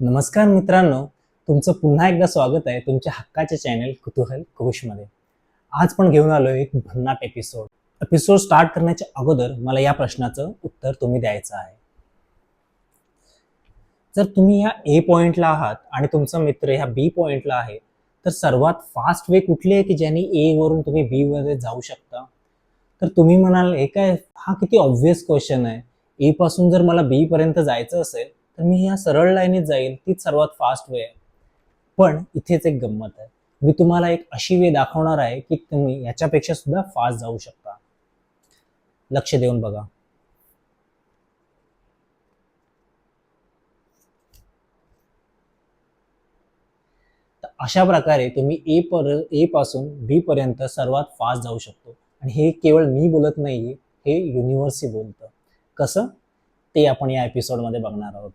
नमस्कार मित्रांनो तुमचं पुन्हा एकदा स्वागत आहे तुमच्या हक्काच्या चॅनल कुतूहलमध्ये आज पण घेऊन आलो एक भन्नाट एपिसोड एपिसोड स्टार्ट करण्याच्या अगोदर मला या प्रश्नाचं उत्तर तुम्ही द्यायचं आहे. जर तुम्ही ह्या ए पॉइंटला आहात आणि तुमचा मित्र ह्या बी पॉइंटला आहे तर सर्वात फास्ट वे कुठली आहे की ज्याने ए वरून तुम्ही बी मध्ये जाऊ शकता? तर तुम्ही म्हणाल हे काय? हा किती ऑब्व्हियस क्वेश्चन आहे. ए पासून जर मला बी पर्यंत जायचं असेल तर मी ह्या सरळ लाईनीत जाईल तीच सर्वात फास्ट वे आहे. पण इथेच एक गंमत आहे. मी तुम्हाला एक अशी वे दाखवणार आहे की तुम्ही याच्यापेक्षा सुद्धा फास्ट जाऊ शकता. लक्ष देऊन बघा. अशा प्रकारे तुम्ही ए पर ए पासून बी पर्यंत सर्वात फास्ट जाऊ शकतो. आणि हे केवळ मी बोलत नाही हे युनिव्हर्सही बोलतं. कसं? ते आपण या एपिसोडमध्ये बघणार आहोत.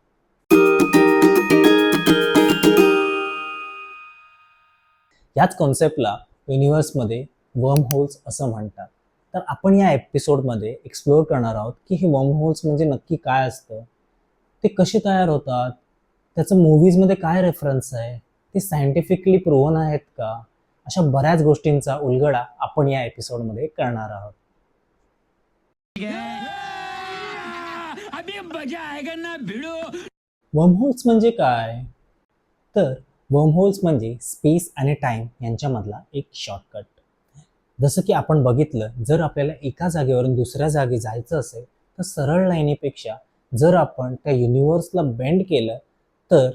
याच कॉन्सेप्टला युनिव्हर्समध्ये वर्म होल्स असं म्हणतात. तर आपण या एपिसोडमध्ये एक्सप्लोअर करणार आहोत की हे वर्म होल्स म्हणजे नक्की काय असतं? ते कसे तयार होतात? त्याचं मूवीजमध्ये काय रेफरन्स आहे? ते सायंटिफिकली प्रूव्हन आहेत का? अशा बऱ्याच गोष्टींचा उलगडा आपण या एपिसोडमध्ये करणार आहोत. मजा आएगा ना भिड़ो। वर्महोल्स म्हणजे काय? तर वर्महोल्स म्हणजे स्पेस आणि टाइम यांच्यामधला एक शॉर्टकट जसं की आपण बघितलं जर आपल्याला एका जागेवरून दुसऱ्या जागी जायचं असेल तर सरळ लाईनीपेक्षा जर आपण त्या युनिव्हर्सला बेंड केलं तर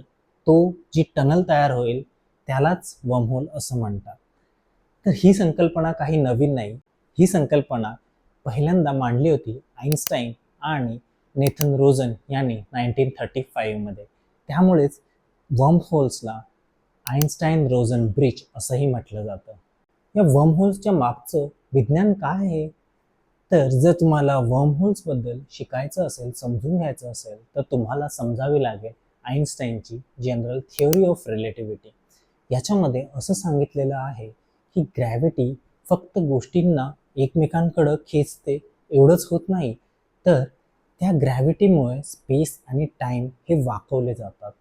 तो जी टनल तयार होईल त्यालाच वर्महोल असं म्हणतात. तर ही संकल्पना काही नवीन नाही. ही संकल्पना पहिल्यांदा मांडली होती आईन्स्टाईन आणि नेथन रोझन यांनी नाईन्टीन थर्टी फाईव्हमध्ये त्यामुळेच वर्म होल्सला आईन्स्टाईन रोझन ब्रिज असंही म्हटलं जातं. या वर्म होल्सच्या मागचं विज्ञान काय आहे? तर जर तुम्हाला वर्म होल्सबद्दल शिकायचं असेल समजून घ्यायचं असेल तर तुम्हाला समजावी लागेल आईन्स्टाईनची जनरल थिअरी ऑफ रिलेटिव्हिटी. याच्यामध्ये असं सांगितलेलं आहे की ग्रॅव्हिटी फक्त गोष्टींना एकमेकांकडं खेचते एवढंच होत नाही. तर त्या ग्रॅव्हिटीमुळे स्पेस आणि टाईम हे वाकवले जातात.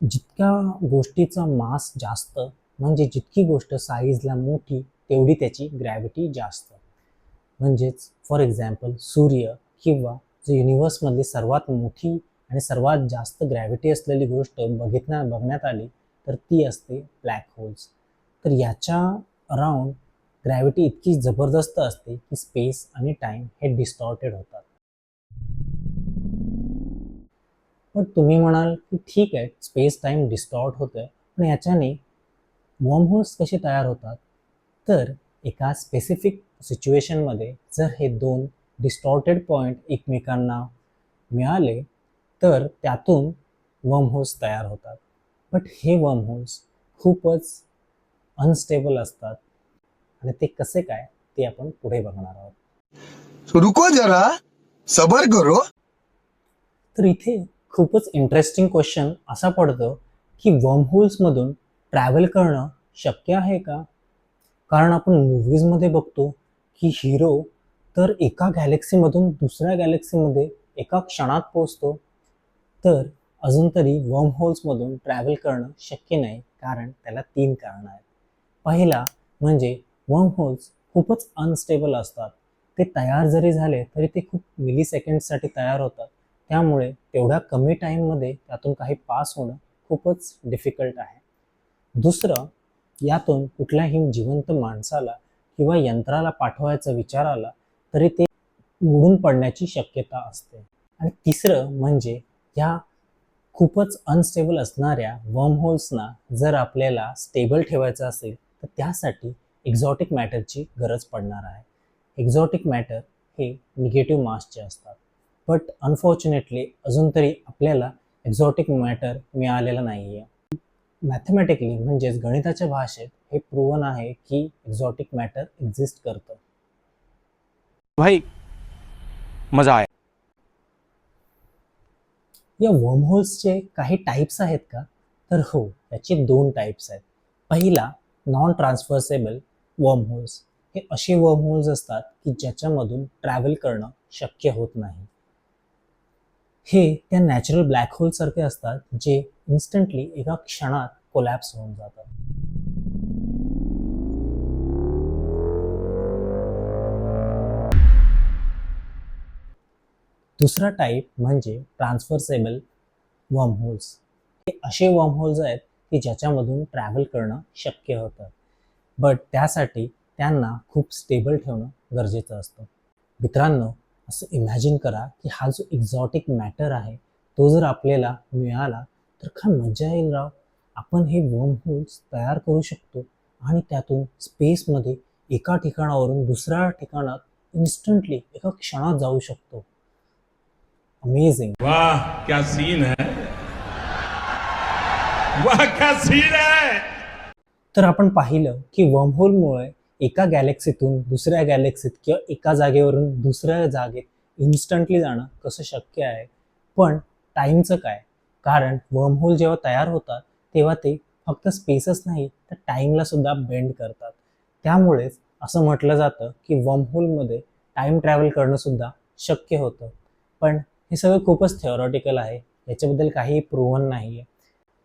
जितक्या गोष्टीचा मास जास्त म्हणजे जितकी गोष्ट साईजला मोठी तेवढी त्याची ग्रॅव्हिटी जास्त. म्हणजेच फॉर एक्झाम्पल सूर्य किंवा जो युनिव्हर्समधली सर्वात मोठी आणि सर्वात जास्त ग्रॅव्हिटी असलेली गोष्ट बघितण्या बघण्यात आली तर ती असते ब्लॅक होल्स तर याच्या अराउंड ग्रॅव्हिटी इतकी जबरदस्त असते की स्पेस आणि टाईम हे डिस्टॉर्टेड होतात. पण तुम्ही म्हणाल की ठीक आहे स्पेस टाइम डिस्टॉर्ट होतोय. पण याच्याने होल्स कसे तयार होतात? तर एका स्पेसिफिक सिच्युएशनमध्ये जर हे दोन डिस्टॉर्टेड पॉईंट एकमेकांना मिळाले तर त्यातून होल्स तयार होतात. बट हे होल्स खूपच अनस्टेबल असतात. आणि ते कसे काय ते आपण पुढे बघणार आहोत. रुको जरा सबर करो. तर इथे खूपच इंटरेस्टिंग क्वेश्चन असा पडतो की वर्महोल्समधून ट्रॅव्हल करणं शक्य आहे का? कारण आपण मूवीजमध्ये बघतो की हिरो तर एका गॅलेक्सीमधून दुसऱ्या गॅलेक्सीमध्ये एका क्षणात पोचतो तर अजून तरी वर्महोल्समधून ट्रॅव्हल करणं शक्य नाही कारण त्याला तीन कारणं आहेत. पहिला म्हणजे वर्महोल्स खूपच अनस्टेबल असतात. ते तयार जरी झाले तरी ते खूप मिली सेकंडसाठी तयार होतात. त्यामुळे तेवढ्या कमी टाईममध्ये त्यातून काही पास होणं खूपच डिफिकल्ट आहे. दुसरं यातून कुठल्याही जिवंत माणसाला किंवा यंत्राला पाठवायचा विचार आला तरी ते उडून पडण्याची शक्यता असते. आणि तिसरं म्हणजे ह्या खूपच अनस्टेबल असणाऱ्या वर्महोल्सना जर आपल्याला स्टेबल ठेवायचं असेल तर त्यासाठी एक्झॉटिक मॅटरची गरज पडणार आहे. एक्झॉटिक मॅटर हे निगेटिव्ह मासचे असतात. बट अनफॉर्च्युनेटली अजून तरी आपल्याला एक्झॉटिक मॅटर मिळालेलं नाही आहे मॅथमॅटिकली म्हणजेच गणिताच्या भाषेत हे प्रूव्हन आहे की एक्झॉटिक मॅटर एक्झिस्ट करतं. भाई मजा आया या वर्महोल्सचे काही टाईप्स आहेत का? तर हो याचे दोन टाईप्स आहेत. पहिला नॉन ट्रान्सफर्सेबल वर्महोल्स हे असे वर्महोल्स असतात की ज्याच्यामधून ट्रॅव्हल करणं शक्य होत नाही. हे त्या नॅचरल ब्लॅक होलसारखे असतात जे इन्स्टंटली एका क्षणात कोलॅप्स होऊन जातात. दुसरा टाईप म्हणजे ट्रान्सफर्सेबल वर्म होल्स हे असे वॉर्महोल्स आहेत की ज्याच्यामधून ट्रॅव्हल करणं शक्य होतं. बट त्यासाठी त्यांना खूप स्टेबल ठेवणं गरजेचं असतं. मित्रांनो असं इमॅजिन करा की हा जो एक्झॉटिक मॅटर आहे तो जर आपल्याला मिळाला तर काय मजा येईल राव. आपण हे वर्म होल्स तयार करू शकतो आणि त्यातून स्पेसमध्ये एका ठिकाणावरून दुसऱ्या ठिकाणात इन्स्टंटली एका क्षणात जाऊ शकतो. अमेझिंग वाह क्या सीन है? वाह क्या सीन है? तर आपण पाहिलं की वर्महोलमुळे एका गॅलेक्सीतून दुसऱ्या गॅलेक्सीत किंवा एका जागेवरून दुसऱ्या जागेत इन्स्टंटली जाणं कसं शक्य आहे? पण टाईमचं काय? कारण वर्महोल जेव्हा तयार होतात तेव्हा ते फक्त स्पेसच नाही तर टाईमला सुद्धा बेंड करतात. त्यामुळेच असं म्हटलं जातं की वर्महोलमध्ये टाईम ट्रॅव्हल करणं सुद्धा शक्य होतं. पण हे सगळं खूपच थिओरॉटिकल आहे. याच्याबद्दल काही प्रूव्हन नाही आहे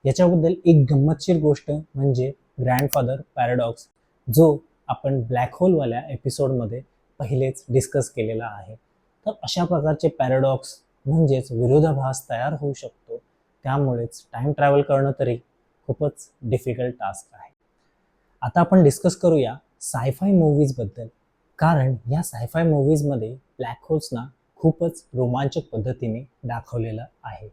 याच्याबद्दल एक गंमतशीर गोष्ट म्हणजे ग्रँडफादर पॅराडॉक्स जो आपण ब्लॅक होलवाल्या एपिसोडमध्ये पहिलेच डिस्कस केलेला आहे. तर अशा प्रकारचे पॅराडॉक्स म्हणजेच विरोधाभास तयार होऊ शकतो. त्यामुळेच टाईम ट्रॅव्हल करणं तरी खूपच डिफिकल्ट टास्क आहे. आता आपण डिस्कस करूया सायफाय मूवीजबद्दल कारण या सायफाय मूवीजमध्ये ब्लॅक होल्सना खूपच रोमांचक पद्धतीने दाखवलेलं आहे.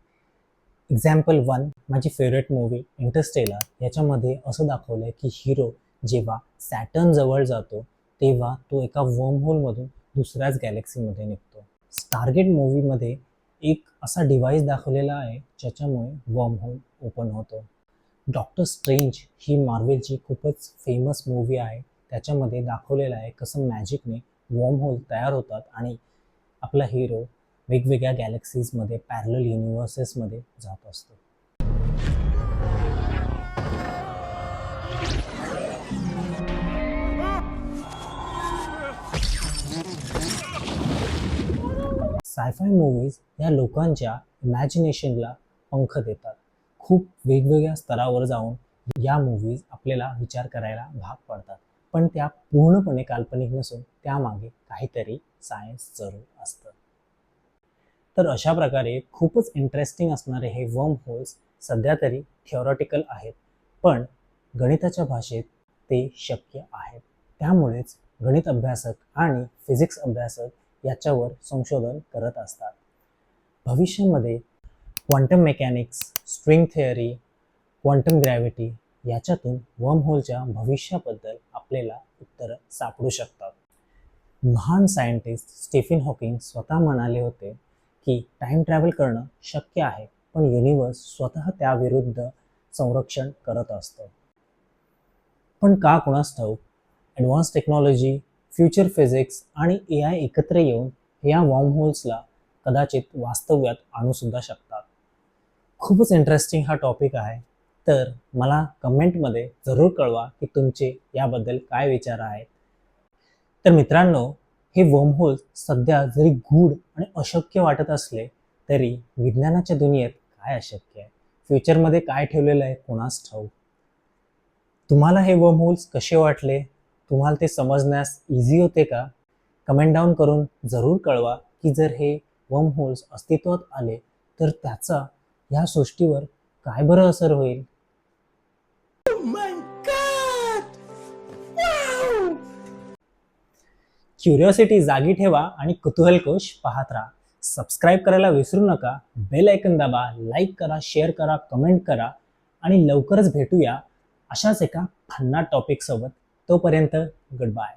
एक्झाम्पल वन माझी फेवरेट मूवी इंटरस्टेलर याच्यामध्ये असं दाखवलं आहे की हिरो जेव्हा सॅटर्न जवळ जातो तेव्हा तो एका वर्महोलमधून दुसऱ्याच गॅलेक्सीमध्ये निघतो. स्टारगेट मूवीमध्ये एक असा डिव्हाइस दाखवलेला आहे ज्याच्यामुळे वर्महोल ओपन होतो. डॉक्टर स्ट्रेंज ही मार्वेलची खूपच फेमस मूवी आहे. त्याच्यामध्ये दाखवलेलं आहे कसं मॅजिकने वॉर्म होल तयार होतात आणि आपला हिरो वेगवेगळ्या गॅलेक्सीजमध्ये पॅरल युनिव्हर्सेसमध्ये जात असतो. सायफाय मूवीज या लोकांच्या इमॅजिनेशनला पंख देतात. खूप वेगवेगळ्या स्तरावर जाऊन या मूवीज आपल्याला विचार करायला भाग पडतात. पण त्या पूर्णपणे काल्पनिक नसून त्यामागे काहीतरी सायन्स जरूर असतं. तर अशा प्रकारे खूपच इंटरेस्टिंग असणारे हे वर्म होल्स सध्या तरी थिओरॉटिकल आहेत. पण गणिताच्या भाषेत ते शक्य आहेत. त्यामुळेच गणित अभ्यासक आणि फिजिक्स अभ्यासक याच्यावर संशोधन करत असतात. भविष्यामध्ये quantum mechanics string theory quantum gravity याच्यातून वर्म होलच्या भविष्याबद्दल आपल्याला उत्तरं सापडू शकतात. महान सायंटिस्ट स्टीफिन हॉकिंग स्वतः म्हणाले होते की टाईम ट्रॅव्हल करणं शक्य आहे पण युनिवर्स स्वतः त्याविरुद्ध संरक्षण करत असतं. पण का कुणास ठाऊक? ॲडव्हान्स टेक्नॉलॉजी फ्युचर फिजिक्स आणि ए आय एकत्र येऊन या वॉर्महोल्सला कदाचित वास्तव्यात आणू सुद्धा शकतात. खूपच इंटरेस्टिंग हा टॉपिक आहे. तर मला कमेंटमध्ये जरूर कळवा की तुमचे याबद्दल काय विचार आहेत. तर मित्रांनो हे वर्महोल्स सध्या जरी गूढ आणि अशक्य वाटत असले तरी विज्ञानाच्या दुनियेत काय अशक्य आहे? फ्युचरमध्ये काय ठेवलेलं आहे? कोणास ठाऊक? तुम्हाला हे वर्महोल्स कसे वाटले? तुम्हाला ते समजण्यास इझी होते का? कमेंट डाऊन करून जरूर कळवा की जर हे वर्महोल्स अस्तित्वात आले तर त्याचा ह्या सृष्टीवर काय बरं असर होईल? क्युरिओसिटी जागी ठेवा आणि कुतूहलकोश पाहत राहा. सबस्क्राईब करायला विसरू नका. बेल ऐकन दाबा लाईक करा शेअर करा कमेंट करा आणि लवकरच भेटूया अशाच एका भन्नाट टॉपिकसोबत तोपर्यंत गुड बाय